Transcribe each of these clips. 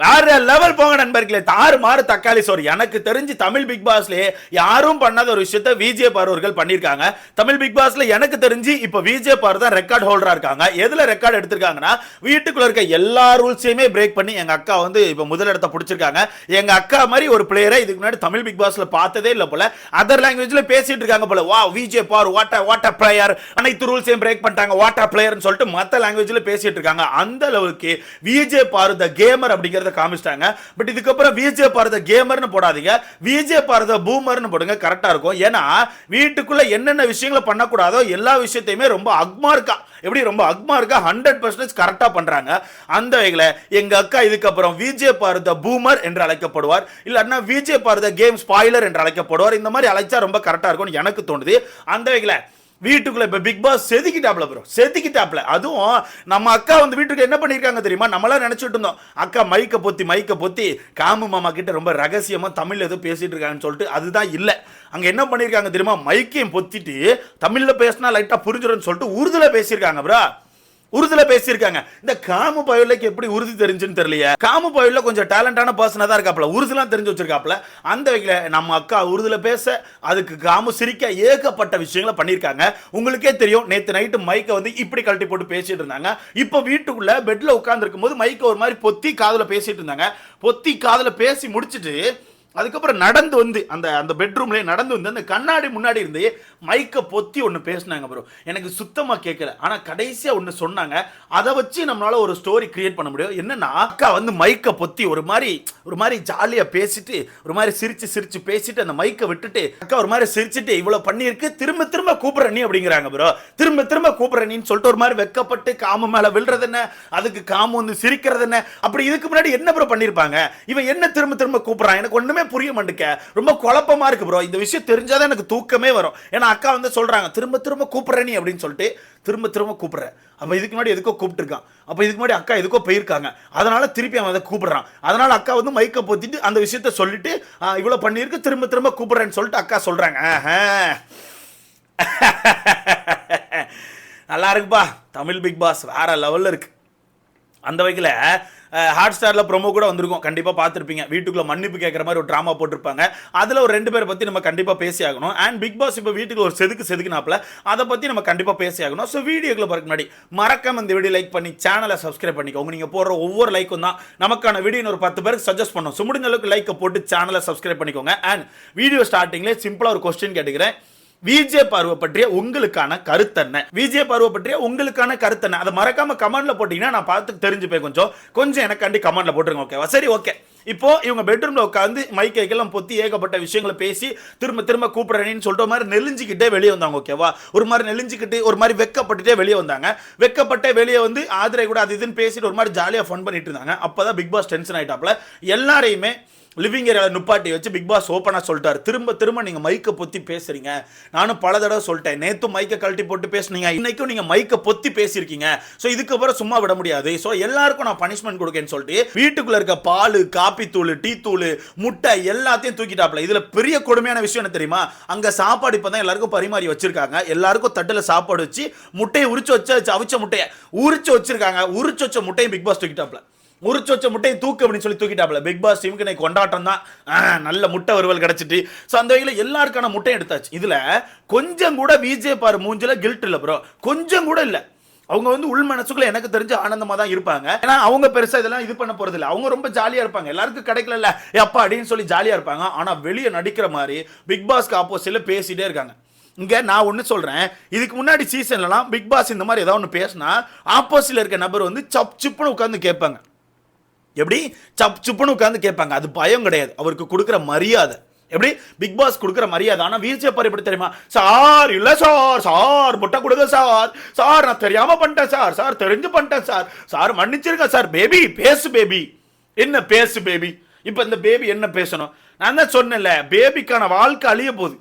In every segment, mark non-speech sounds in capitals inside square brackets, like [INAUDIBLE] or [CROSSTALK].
வேற லெவல் போங்க நண்பர்களே. தாறு மாறு தக்காளி சோறு. எனக்கு தெரிஞ்சு தமிழ் பிக் பாஸ்லயே யாரும் பண்ணாத ஒரு விஷயத்த விஜே பார் அவர்கள் தமிழ் பிக் பாஸ்ல எனக்கு தெரிஞ்சு இப்ப விஜே பார் தான் ரெக்கார்ட் ஹோல்டரா இருக்காங்க. எதுல ரெக்கார்ட் எடுத்திருக்காங்கன்னா வீட்டுக்குள்ள இருக்க எல்லா ரூல்ஸையுமே பிரேக் பண்ணி எங்க அக்கா வந்து இப்ப முதலிடத்தை பிடிச்சிருக்காங்க. எங்க அக்கா மாதிரி ஒரு பிளேயரை இதுக்கு முன்னாடி தமிழ் பிக் பாஸ்ல பார்த்ததே இல்ல போல. அதர் லாங்குவேஜ்ல பேசிட்டு இருக்காங்க போல. வா விஜே பார் வாட்ட வாட்ட பிளேயர் அனைத்து ரூல்ஸையும் பிரேக் பண்ணிட்டாங்க. வாட் பிளேயர்னு சொல்லிட்டு மத்த லாங்குவேஜ்ல பேசிட்டு இருக்காங்க. அந்த அளவுக்கு விஜே பார் த கேமர் அப்படிங்கிறது காமிச்சிட்டாங்க. பட் இதுக்கப்புறம் விஜே பாரத த கேமர்னு போடாதீங்க விஜே பாரத த பூமர்னு போடுங்க கரெக்டாக இருக்கும். ஏன்னா வீட்டுக்குள்ள என்னென்ன விஷயங்களை பண்ணக்கூடாதோ எல்லா விஷயத்தையுமே ரொம்ப அக்மார்க்கா எப்படி? ரொம்ப அக்மார்க்கா ஹண்ட்ரட் பர்சன்டேஜ் கரெக்டாக பண்றாங்க. அந்த வகையில் எங்க அக்கா இதுக்கப்புறம் விஜே பாரத த பூமர் என்று அழைக்கப்படுவார். இல்லைன்னா VJ Bharath the game spoiler என்று அழைக்கப்படுவார். இந்த மாதிரி அழைச்சா ரொம்ப கரெக்டாக இருக்கும்னு எனக்கு தோணுது. அந்த வகையில் வீட்டுக்குள்ள இப்ப பிக் பாஸ் செதுக்கிட்டாப்ல ப்ரோ செதுக்கிட்டாப்ல. அதுவும் நம்ம அக்கா வந்து வீட்டுக்கு என்ன பண்ணிருக்காங்க தெரியுமா? நம்மளாம் நினைச்சிட்டு இருந்தோம். அக்கா மைக்க பொத்தி மைக்க பொத்தி காமு மாமா கிட்ட ரொம்ப ரகசியமா தமிழ்ல ஏதோ பேசிட்டு இருக்காங்கன்னு சொல்லிட்டு அதுதான் இல்ல. அங்க என்ன பண்ணிருக்காங்க தெரியுமா? மைக்கையும் பொத்திட்டு தமிழ்ல பேசினா லைட்டா புரிஞ்சிடும்னு சொல்லிட்டு உருதுல பேசியிருக்காங்க ப்ரோ உறுதியில பேசியிருக்காங்க. இந்த காமு பயலுக்கு எப்படி உறுதி தெரிஞ்சுன்னு தெரியலையே. காமு பயல்ல கொஞ்சம் டேலண்டான பர்சனாக தான் இருக்காப்ல உருதுலாம் தெரிஞ்சு வச்சிருக்காப்ல அந்த வகையில் நம்ம அக்கா உறுதியில் பேச அதுக்கு காமு சிரிக்க ஏகப்பட்ட விஷயங்களை பண்ணியிருக்காங்க. உங்களுக்கே தெரியும் நேற்று நைட்டு மைக்கை வந்து இப்படி கழட்டி போட்டு பேசிட்டு இருந்தாங்க. இப்போ வீட்டுக்குள்ள பெட்ல உட்காந்துருக்கும் போது மைக்கை ஒரு மாதிரி பொத்தி காதில் பேசிட்டு இருந்தாங்க. பொத்தி காதில் பேசி முடிச்சுட்டு அதுக்கப்புறம் நடந்து வந்து அந்த அந்த பெட்ரூம்லேயே நடந்து வந்து அந்த கண்ணாடி முன்னாடி இருந்தே மைக்கை பொத்தி ஒன்று பேசினாங்க ப்ரோ எனக்கு சுத்தமாக கேட்கல ஆனால் கடைசியாக ஒன்று சொன்னாங்க. அதை வச்சு நம்மளால் ஒரு ஸ்டோரி கிரியேட் பண்ண முடியும். என்னன்னா அக்கா வந்து மைக்கை பொத்தி ஒரு மாதிரி ஒரு மாதிரி ஜாலியாக பேசிட்டு ஒரு மாதிரி சிரித்து சிரித்து பேசிட்டு அந்த மைக்கை விட்டுட்டு அக்கா ஒரு மாதிரி சிரிச்சுட்டு இவ்வளோ பண்ணியிருக்கு திரும்ப திரும்ப கூப்பிட்ற நீ அப்படிங்கிறாங்க ப்ரோ திரும்ப திரும்ப கூப்பிடுற நீன்னு சொல்லிட்டு ஒரு மாதிரி வெக்கப்பட்டு காமு மேலே விழுறது என்ன? அதுக்கு காமு வந்து சிரிக்கிறது என்ன? அப்படி இதுக்கு முன்னாடி என்ன ப்ரோ பண்ணியிருப்பாங்க இவன் என்ன திரும்ப திரும்ப கூப்பிட்றான்? எனக்கு ஒன்றுமே புரிய மாட்டேக்க ரொம்ப குழப்பமா இருக்கு ப்ரோ இந்த விஷயம் தெரிஞ்சாதான் எனக்கு தூக்கமே வரும். ஏன்னா அக்கா வந்து சொல்றாங்க திரும்ப திரும்ப கூப்பிடுற நீ அப்படின்னு சொல்லிட்டு திரும்ப திரும்ப கூப்பிடுற. அப்ப இதுக்கு முன்னாடி எதுக்கோ கூப்பிட்டுருக்கான். அப்ப இதுக்கு முன்னாடி அக்கா எதுக்கோ போயிருக்காங்க. அதனால திருப்பி அவன் அதை கூப்பிடுறான். அதனால அக்கா வந்து மைக்க போத்திட்டு அந்த விஷயத்த சொல்லிட்டு ஆ, இவ்வளவு பண்ணியிருக்கு திரும்ப திரும்ப கூப்பிடுறேன்னு சொல்லிட்டு அக்கா சொல்றாங்க. நல்லா இருக்குப்பா. தமிழ் பிக் பாஸ் வேற லெவல்ல இருக்கு. அந்த வகையில் ஹாட் ஸ்டாரில் ப்ரொமோ கூட வந்திருக்கும். கண்டிப்பாக பார்த்துருப்பீங்க. வீட்டுக்குள்ளே மன்னிப்பு கேட்குற மாதிரி ஒரு ட்ராமா போட்டிருப்பாங்க. அதில் ஒரு ரெண்டு பேரை பற்றி நம்ம கண்டிப்பாக பேசி ஆகணும். அண்ட் பிக் பாஸ் இப்போ வீட்டுக்கு ஒரு செதுக்கு செதுக்குனாப்பில் அதை பற்றி நம்ம கண்டிப்பாக பேசி ஆகணும். ஸோ வீடியோக்குள்ள பார்க்க முன்னாடி மறக்காம இந்த வீடியோ லைக் பண்ணி சேனலை சப்ஸ்கிரைப் பண்ணிக்கோங்க. நீங்கள் போடுற ஒவ்வொரு லைக்கும் தான் நமக்கான வீடியோ ஒரு பத்து பேருக்கு சஜஸ்ட் பண்ணோம். ஸோ முடிஞ்ச அளவுக்கு லைக்கை போட்டு சேனலை சப்ஸ்கிரைப் பண்ணிக்கோங்க. அண்ட் வீடியோ ஸ்டார்டிங்லேயே சிம்பிளாக ஒரு கொஸ்டின் கேட்டுக்கிறேன். விஜே பார்வை பற்றிய உங்களுக்கான கருத்தென்ன? விஜே பார்வை பற்றிய உங்களுக்கான கருத்தென்ன? அதை மறக்காம கமெண்ட்ல போட்டீங்கன்னா நான் பார்த்து தெரிஞ்சுப்பேன் கொஞ்சம். கொஞ்சம் எனக்காண்டி கமெண்ட்ல போட்டுருங்க ஓகேவா சரி ஓகே இப்போ இவங்க பெட்ரூம்ல உட்காந்து மைக்கைக்கெல்லாம் பொத்தி ஏகப்பட்ட விஷயங்களை பேசி திரும்ப திரும்ப கூப்பிடுறேன்னு சொல்லிட்டு மாதிரி நெலிஞ்சிக்கிட்டே வெளியே வந்தாங்க ஓகேவா ஒரு மாதிரி நெலிஞ்சிக்கிட்டு ஒரு மாதிரி வெக்கப்பட்டுட்டே வெளியே வந்தாங்க. வெக்கப்பட்ட வெளியே வந்து ஆதிரை கூட அது இதுன்னு பேசிட்டு ஒரு மாதிரி ஜாலியாக ஃபன் பண்ணிட்டு இருந்தாங்க. அப்பதான் பிக் பாஸ் டென்ஷன் ஆயிட்டாப்ல எல்லாரையுமே லிவிங் ஏரியாவில் நுப்பாட்டி வச்சு பிக் பாஸ் ஓப்பனாக சொல்லிட்டார். திரும்ப திரும்ப நீங்கள் மைக்கை பொத்தி பேசுறீங்க. நானும் பல தடவை சொல்லிட்டேன். நேற்று மைக்கை கழட்டி போட்டு பேசுனீங்க. இன்றைக்கும் நீங்கள் மைக்கை பொத்தி பேசியிருக்கீங்க. ஸோ இதுக்கப்புறம் சும்மா விட முடியாது. ஸோ எல்லாருக்கும் நான் பனிஷ்மெண்ட் கொடுக்கேன்னு சொல்லிட்டு வீட்டுக்குள்ளே இருக்க பால் காப்பி தூள் டீ தூள் முட்டை எல்லாத்தையும் தூக்கிட்டாப்ல இதில் பெரிய கொடுமையான விஷயம் என்ன தெரியுமா? அங்கே சாப்பாடு இப்போ தான் எல்லாருக்கும் பரிமாறி வச்சிருக்காங்க. எல்லாருக்கும் தட்டில் சாப்பாடு வச்சு முட்டையை உரிச்சு வச்சு அவிச்ச முட்டையை உரிச்சு வச்சிருக்காங்க. உரிச்சு வச்ச முட்டையை பிக் பாஸ் தூக்கிட்டாப்ல முறிச்சு வச்ச முட்டையை தூக்கு அப்படின்னு சொல்லி தூக்கிட்டாப்ல பிக் பாஸ் டீமுக்கு இன்னைக்கு கொண்டாட்டம் தான் நல்ல முட்டை வருவல் கிடைச்சிட்டு. ஸோ அந்த வகையில் எல்லாருக்கான முட்டையும் எடுத்தாச்சு. இதில் கொஞ்சம் கூட விஜே பாரு மூஞ்சில் கில்ட் இல்லை ப்ரோ கொஞ்சம் கூட இல்லை. அவங்க வந்து உள் மனசுக்குள்ள எனக்கு தெரிஞ்ச ஆனந்தமா தான் இருப்பாங்க. ஏன்னா அவங்க பெருசா இதெல்லாம் இது பண்ண போறது இல்லை அவங்க ரொம்ப ஜாலியா இருப்பாங்க. எல்லாருக்கும் கிடைக்கல அப்பா அப்படின்னு சொல்லி ஜாலியா இருப்பாங்க. ஆனா வெளியே நடிக்கிற மாதிரி பிக் பாஸ்க்கு ஆப்போசிட்ல பேசிட்டே இருக்காங்க. இங்கே நான் ஒன்று சொல்கிறேன் இதுக்கு முன்னாடி சீசன்லலாம் பிக் பாஸ் இந்த மாதிரி ஏதாவது ஒன்று பேசினா ஆப்போசிட்ல இருக்க நபர் வந்து சப் சிப்புன்னு உட்காந்து கேட்பாங்க. எப்படி? சப் சுப்புன்னு உட்காந்து கேட்பாங்க. அது பயம் கிடையாது. அவருக்கு கொடுக்குற மரியாதை. எப்படி? பிக் பாஸ் கொடுக்குற மரியாதை. ஆனால் வீழ்ச்சியை பாரு எப்படி தெரியுமா? சார் இல்லை சார் சார் முட்டை கொடுங்க சார். சார் நான் தெரியாமல் பண்ணிட்டேன் சார். சார் தெரிஞ்சு பண்ணிட்டேன் சார். சார் மன்னிச்சிருங்க சார். பேபி பேசு பேபி என்ன பேசு பேபி இப்போ இந்த பேபி என்ன பேசணும்? நான் தான் சொன்னேன்ல பேபிக்கான வாழ்க்கை அழிய போகுது.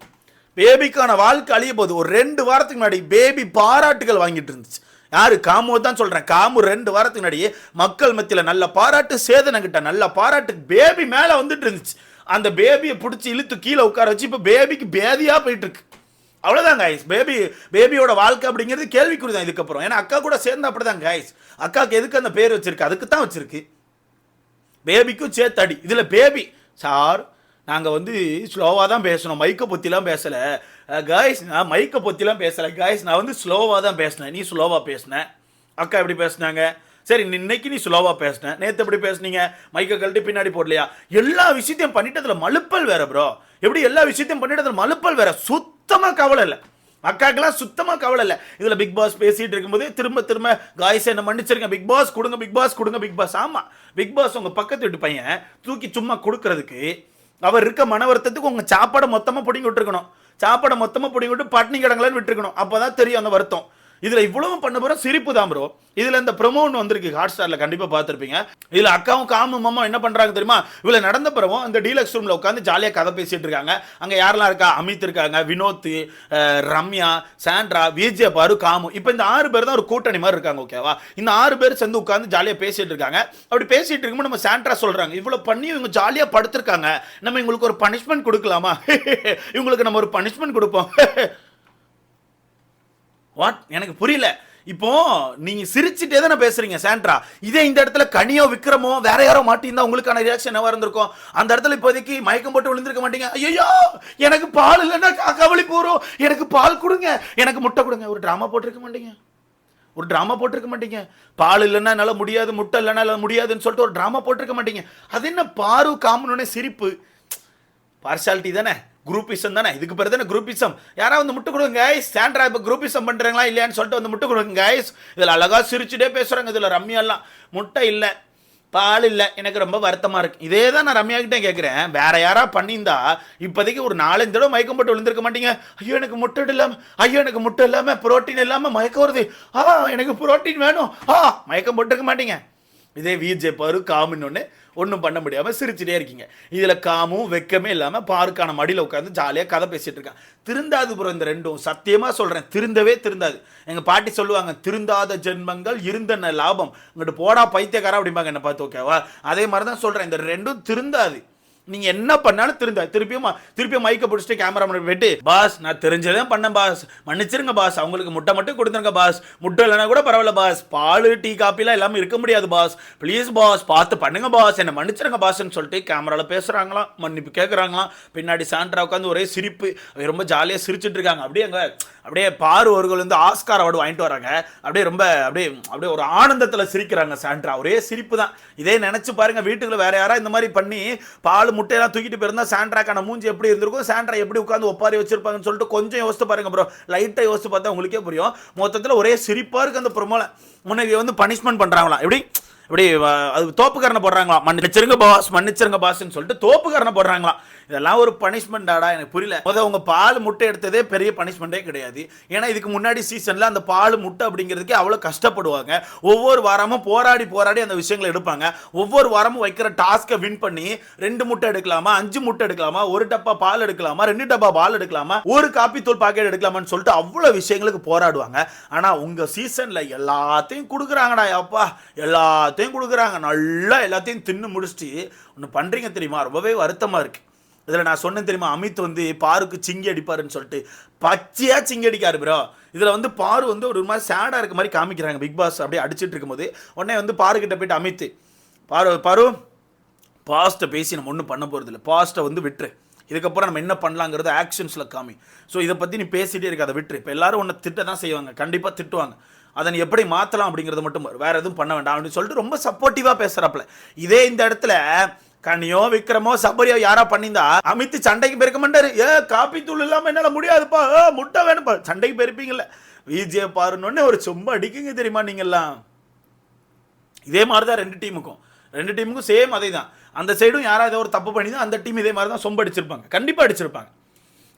பேபிக்கான வாழ்க்கை அழிய போகுது. ஒரு ரெண்டு வாரத்துக்கு முன்னாடி பேபி பாராட்டுகள் வாங்கிட்டு இருந்துச்சு. யாரு? காமு தான் சொல்றேன். காமு ரெண்டு வாரத்துக்கு முன்னாடி மக்கள் மத்தியில் நல்ல பாராட்டு சேதனங்கிட்ட நல்ல பாராட்டு பேபி மேல வந்துட்டு இருந்துச்சு. அந்த பேபியை பிடிச்சி இழுத்து கீழே உட்கார வச்சு இப்போ பேபிக்கு பேதியா போயிட்டு இருக்கு அவ்வளோதான் கைஸ் பேபி பேபியோட வாழ்க்கை அப்படிங்கிறது கேள்விக்குறி தான் இதுக்கப்புறம். ஏன்னா அக்கா கூட சேர்ந்து அப்படிதான் கைஸ் அக்காவுக்கு எதுக்கு அந்த பேர் வச்சிருக்கு? அதுக்கு தான் வச்சிருக்கு பேபிக்கும் சேர்த்து இதில் பேபி சார் நாங்கள் வந்து ஸ்லோவாக தான் பேசணும். மைக்கை பற்றிலாம் பேசலை. காய்ஸ் நான் மைக்கை பற்றிலாம் பேசலை. காய்ஸ் நான் வந்து ஸ்லோவாக தான் பேசினேன். நீ ஸ்லோவாக பேசினேன் அக்கா எப்படி பேசுனாங்க? சரி இன்னைக்கு நீ ஸ்லோவாக பேசினேன் நேற்று எப்படி பேசுனீங்க? மைக்கை கழட்டி பின்னாடி போடலையா? எல்லா விஷயத்தையும் பண்ணிட்டு அதில் மலுப்பல் வேற ப்ரோ எப்படி எல்லா விஷயத்தையும் பண்ணிட்டு அதில் மலுப்பல் வேற? சுத்தமாக கவலை இல்லை. அக்காக்கெல்லாம் சுத்தமாக கவலை இல்லை. இதில் பிக் பாஸ் பேசிகிட்டு இருக்கும்போது திரும்ப திரும்ப காய்ஸ் என்ன மன்னிச்சிருங்க. பிக் பாஸ் கொடுங்க பிக் பாஸ் கொடுங்க பிக் பாஸ் ஆமாம் பிக் பாஸ் உங்கள் பக்கத்து வீட்டு பையன் தூக்கி சும்மா கொடுக்கறதுக்கு அவர் இருக்க மன வருத்தத்துக்கு உங்கள் சாப்பாடை மொத்தமாக பிடிங்கி விட்டுருக்கணும். சாப்பாடை மொத்தமாக பிடிங்கி விட்டு பட்னி கிடங்களான்னு விட்டுருக்கணும். அப்போ தான் தெரியும் அந்த வருத்தம். இதுல இவ்வளவு பண்ண போற சிரிப்பு தான் ப்ரோ இதுல இந்த ப்ரொமோன்னு வந்திருக்கு. ஹாட் ஸ்டார்ல கண்டிப்பா பார்த்துருப்பீங்க. இதுல அக்காவும் காமும் மாமா என்ன பண்றாங்க தெரியுமா? இவ்வளவு நடந்த பிறவும் இந்த டீலக்ஸ் ரூம்ல உட்காந்து ஜாலியா கதை பேசிட்டு இருக்காங்க. அங்க யாரெல்லாம் இருக்கா? அமித் இருக்காங்க வினோத் ரம்யா சாண்ட்ரா விஜய பாரு காமு. இப்போ இந்த ஆறு பேர் தான் ஒரு கூட்டணி மாதிரி இருக்காங்க ஓகேவா இந்த ஆறு பேர் சேர்ந்து உட்காந்து ஜாலியா பேசிட்டு இருக்காங்க. அப்படி பேசிட்டு இருக்கும்போது நம்ம சாண்ட்ரா சொல்றாங்க இவ்வளவு பண்ணி இவங்க ஜாலியா படுத்திருக்காங்க. நம்ம இவங்களுக்கு ஒரு பனிஷ்மெண்ட் கொடுக்கலாமா? [LAUGHS] இவங்களுக்கு நம்ம ஒரு பனிஷ்மெண்ட் கொடுப்போம். [LAUGHS] வாட் எனக்கு புரியல. இப்போ நீங்க சிரிச்சுட்டே தானே பேசுறீங்க சாண்ட்ரா. இதே இந்த இடத்துல கனியோ விக்ரமோ வேற யாரோ மாட்டியிருந்தா உங்களுக்கான ரியாக்ஷன் என்னவா இருந்திருக்கும்? அந்த இடத்துல இப்போதைக்கு மயக்கம் போட்டு விழுந்திருக்க மாட்டீங்க. ஐயோ எனக்கு பால் இல்லைன்னா க- கவலை போறோம் எனக்கு பால் கொடுங்க. எனக்கு முட்டை கொடுங்க. ஒரு டிராமா போட்டிருக்க மாட்டீங்க. ஒரு ட்ராமா போட்டிருக்க மாட்டீங்க. பால் இல்லைன்னா என்னால் முடியாது முட்டை இல்லைன்னா என்னால் முடியாதுன்னு சொல்லிட்டு ஒரு ட்ராமா போட்டிருக்க மாட்டீங்க. அது என்ன பாரு காமனோட சிரிப்பு. பார்ஷாலிட்டி தானே? குரூப்பிசம் தானே? இதுக்கு பேர் தானே குரூப்பிசம். யாராவது வந்து முட்டு கொடுங்க கைஸ் சாண்ட்ரா இப்போ குரூப்பிசம் பண்ணுறாங்களா இல்லையான்னு சொல்லிட்டு வந்து முட்டு கொடுங்க கைஸ் இதில் அழகாக சிரிச்சுட்டே பேசுகிறாங்க இதில் ரம்யாலாம் முட்டை இல்லை பால் இல்லை. எனக்கு ரொம்ப வருத்தமாக இருக்குது இதே தான் நான் ரம்யா கிட்டே கேட்குறேன் வேற யாராக பண்ணியிருந்தா இப்போதைக்கு ஒரு நாலஞ்சு தடவை மயக்கம் போட்டு விழுந்திருக்க மாட்டீங்க. ஐயோ எனக்கு முட்டை இல்லாமல் ஐயோ எனக்கு முட்டை இல்லாமல் புரோட்டீன் இல்லாமல் மயக்கம் வருது. ஆ எனக்கு புரோட்டீன் வேணும். ஆ மயக்கம் போட்டுருக்க மாட்டீங்க. இதே விஜே பாரு காமின்னு ஒன்று ஒன்றும் பண்ண முடியாமல் சிரிச்சுட்டே இருக்கீங்க. இதில் காமும் வெக்கமே இல்லாமல் பாருக்கான மடியில் உட்காந்து ஜாலியாக கதை பேசிகிட்டு இருக்கான். திருந்தாது ப்ரோ இந்த ரெண்டும் சத்தியமாக சொல்கிறேன் திருந்தவே திருந்தாது. எங்கள் பாட்டி சொல்லுவாங்க திருந்தாத ஜென்மங்கள் இருந்தன லாபம். இங்கிட்டு போடா பைத்தியக்காரா அப்படிம்பாங்க என்னை பார்த்து ஓகேவா அதே மாதிரி தான் சொல்கிறேன் இந்த ரெண்டும் திருந்தாது. நீங்க என்ன பண்ணாலும் திருந்த திருப்பியும் திருப்பியும் மைக்க பிடிச்சிட்டு கேமரா போயிட்டு பாஸ் நான் தெரிஞ்சதே பண்ணேன் பாஸ் மன்னிச்சிருங்க பாஸ் அவங்களுக்கு முட்டை மட்டும் கொடுத்துருங்க பாஸ் முட்டை இல்லைனா கூட பரவாயில்ல பாஸ் பால் டீ காப்பிலாம் எல்லாமே இருக்க முடியாது பாஸ் ப்ளீஸ் பாஸ் பார்த்து பண்ணுங்க பாஸ் என்ன மன்னிச்சிருங்க பாஸ்ன்னு சொல்லிட்டு கேமராவில் பேசுறாங்களாம் மன்னிப்பு கேட்குறாங்களாம் பின்னாடி சாண்ட்ரா உட்காந்து ஒரே சிரிப்பு. ரொம்ப ஜாலியாக சிரிச்சிட்டு இருக்காங்க. அப்படியே அங்கே அப்படியே பாரு அவர்கள் வந்து ஆஸ்கார் அவார்டு வாங்கிட்டு வராங்க அப்படியே ரொம்ப அப்படியே அப்படியே ஒரு ஆனந்தத்தில் சிரிக்கிறாங்க சாண்ட்ரா. ஒரே சிரிப்பு தான். இதே நினச்சி பாருங்க வீட்டுக்குள்ள வேற யாராவது இந்த மாதிரி பண்ணி பால் முட்டையெல்லாம் தூக்கிட்டு போயிருந்தா சாண்ட்ராக்கான மூஞ்சி எப்படி இருந்திருக்கும்? சாண்ட்ரா எப்படி உட்காந்து ஒப்பாரி வச்சிருப்பாங்கன்னு சொல்லிட்டு கொஞ்சம் யோசித்து பாருங்க ப்ரோ லைட்டாக யோசித்து பார்த்தா உங்களுக்கே புரியும். மொத்தத்தில் ஒரே சிரிப்பாக இருக்குது அந்த ப்ரொமோல முன்னாடி வந்து பனிஷ்மெண்ட் பண்ணுறாங்களா எப்படி? இப்படி அது தோப்புக்காரனை போடுறாங்களாம். மன்னிச்சிருங்க பாஸ் மன்னிச்சிருங்க பாஸ்ன்னு சொல்லிட்டு தோப்புக்காரனை போடுறாங்களாம். இதெல்லாம் ஒரு பனிஷ்மெண்டாடா எனக்கு புரியல. முதல் உங்க பால் முட்டை எடுத்ததே பெரிய பனிஷ்மெண்ட்டே கிடையாது. ஏன்னா இதுக்கு முன்னாடி சீசன்ல அந்த பால் முட்டை அப்படிங்கிறதுக்கே அவ்வளோ கஷ்டப்படுவாங்க. ஒவ்வொரு வாரமும் போராடி போராடி அந்த விஷயங்களை எடுப்பாங்க. ஒவ்வொரு வாரமும் வைக்கிற டாஸ்க்கை வின் பண்ணி ரெண்டு முட்டை எடுக்கலாமா அஞ்சு முட்டை எடுக்கலாமா ஒரு டப்பா பால் எடுக்கலாமா ரெண்டு டப்பா பால் எடுக்கலாமா ஒரு காப்பி தூள் பாக்கெட் எடுக்கலாமான்னு சொல்லிட்டு அவ்வளோ விஷயங்களுக்கு போராடுவாங்க. ஆனா உங்க சீசன்ல எல்லாத்தையும் கொடுக்குறாங்கடா அப்பா. எல்லாத்தையும் கொடுக்குறாங்க. நல்லா எல்லாத்தையும் தின்னு முடிச்சுட்டு ஒன்று பண்ணுறீங்க தெரியுமா? ரொம்பவே வருத்தமாக இருக்குது இதில் நான் சொன்னேன் தெரியுமா? அமித் வந்து பாருக்கு சிங்கி அடிப்பாருன்னு சொல்லிட்டு. பச்சையாக சிங்கி அடிக்காரு ப்ரோ இதில் வந்து பாரு வந்து ஒரு மாதிரி சேடாக இருக்க மாதிரி காமிக்கிறாங்க பிக் பாஸ் அப்படியே அடிச்சிட்டு இருக்கும்போது. உடனே வந்து பாரு கிட்ட போயிட்டு அமித் பாரு பாரு பாஸ்ட்டை பேசி நம்ம ஒன்றும் பண்ண போகிறதில்ல பாஸ்ட்டை வந்து விட்டுரு. இதுக்கப்புறம் நம்ம என்ன பண்ணலாங்கிறது ஆக்ஷன்ஸில் காமி. ஸோ இதை பற்றி நீ பேசிகிட்டே இருக்க அதை விட்டுரு. இப்போ எல்லாரும் உன்னை திட்ட தான் செய்வாங்க. கண்டிப்பாக திட்டுவாங்க. அதை நீ எப்படி மாற்றலாம் அப்படிங்கிறத மட்டும் வேறு எதுவும் பண்ண வேண்டாம் அப்படின்னு சொல்லிட்டு ரொம்ப சப்போர்ட்டிவாக பேசுகிறாப்புல இதே இந்த இடத்துல கனியோ விக்ரமோ சபரியோ யாரா பண்ணியிருந்தா அமித்து சண்டைக்கு பெருக்க மாட்டாரு. ஏ காப்பி தூள் இல்லாமல் என்னால் முடியாதுப்பா. ஏ, முட்டை வேணும்ப்பா. சண்டைக்கு பெருப்பீங்கல்ல. விஜய பாருன்னு ஒரு சும்மா அடிக்குங்க தெரியுமா நீங்கெல்லாம்? இதே மாதிரி தான் ரெண்டு டீமுக்கும். ரெண்டு டீமுக்கும் சேம் அதே தான் அந்த சைடும் யாராவது ஒரு தப்பு பண்ணி தான் அந்த டீம் இதே மாதிரி தான் சொம்ப அடிச்சிருப்பாங்க. கண்டிப்பாக அடிச்சிருப்பாங்க.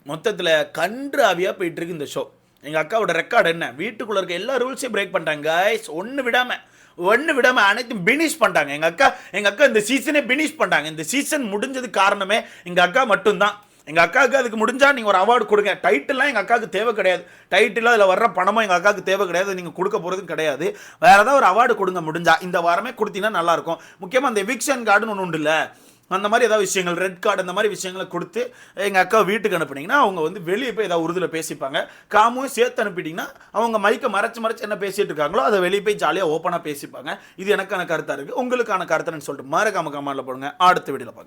மொத்தத்தில் கன்று ஆவியாக போயிட்டு இருக்கு இந்த ஷோ எங்கள் அக்காவோட ரெக்கார்டு என்ன? வீட்டுக்குள்ளே இருக்க எல்லா ரூல்ஸையும் பிரேக் பண்ணிட்டாங்க கைஸ் ஒன்று விடாமல் ஒன்று விடாமல் அனைத்தும் பினிஷ் பண்ணிட்டாங்க. எங்கள் அக்கா எங்கள் அக்கா இந்த சீசனே பினிஷ் பண்ணிட்டாங்க. இந்த சீசன் முடிஞ்சது காரணமே எங்கள் அக்கா மட்டும்தான். எங்கள் அக்காவுக்கு அதுக்கு முடிஞ்சால் நீங்கள் ஒரு அவார்டு கொடுங்க. டைட்டில்லாம் எங்கள் அக்காவுக்கு தேவை கிடையாது. டைட்டில் அதில் வர்ற பணமும் எங்கள் அக்காவுக்கு தேவை கிடையாது. நீங்கள் கொடுக்க போகிறதும் கிடையாது. வேறு ஏதாவது ஒரு அவார்டு கொடுங்க முடிஞ்சா. இந்த வாரமே கொடுத்தீங்கன்னா நல்லாயிருக்கும் முக்கியமாக அந்த எவிக்ஷன் கார்டுன்னு ஒன்று உண்டு இல்லை அந்த மாதிரி ஏதாவது விஷயங்கள் ரெட் கார்டு அந்த மாதிரி விஷயங்களை கொடுத்து எங்கள் அக்கா வீட்டுக்கு அனுப்புனீங்கன்னா அவங்க வந்து வெளியே போய் ஏதாவது உறுதியில் பேசிப்பாங்க. காமும் சேர்த்து அனுப்பிட்டிங்கன்னா அவங்க மைக்கை மறைச்சு மறைச்சு என்ன பேசிட்டு இருக்காங்களோ அதை வெளியே போய் ஜாலியாக ஓப்பனாக பேசிப்பாங்க. இது எனக்கான கருத்தாக இருக்குது உங்களுக்கான கருத்துன்னு சொல்லிட்டு மறக்காம கமெண்ட்ல போடுங்க. அடுத்த வீடியோவில் பார்க்க